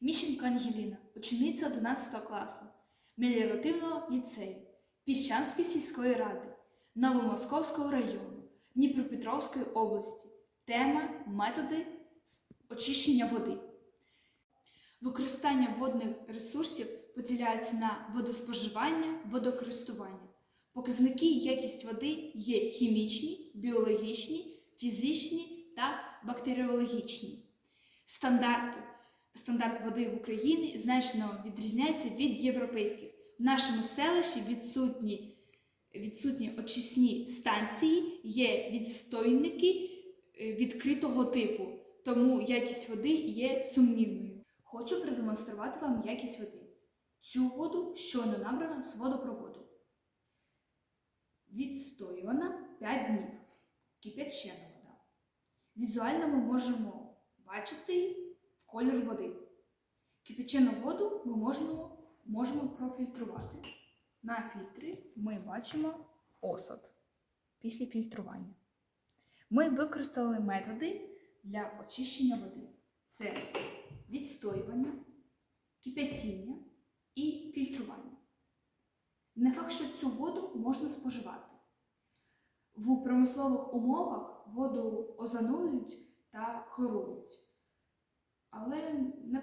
Міщенко Ангеліна, учениця 11 класу Меліоративного ліцею Піщанської сільської ради Новомосковського району Дніпропетровської області. Тема методи очищення води. Використання водних ресурсів поділяється на водоспоживання, водокористування. Показники якість води є хімічні, біологічні, фізичні та бактеріологічні. Стандарти. Стандарт води в Україні значно відрізняється від європейських. В нашому селищі відсутні, відсутні очисні станції, є відстойники е, відкритого типу, тому якість води є сумнівною. Хочу продемонструвати вам якість води. Цю воду щойно набрано з водопроводу. Відстоювана 5 днів. Кип'ячена вода. Візуально ми можемо бачити колір води. Кипячену воду ми можемо, можемо профільтрувати. На фільтрі ми бачимо осад після фільтрування. Ми використали методи для очищення води. Це відстоювання, кипятіння і фільтрування. Не факт, що цю воду можна споживати. В промислових умовах воду озонують та хлорують. Але не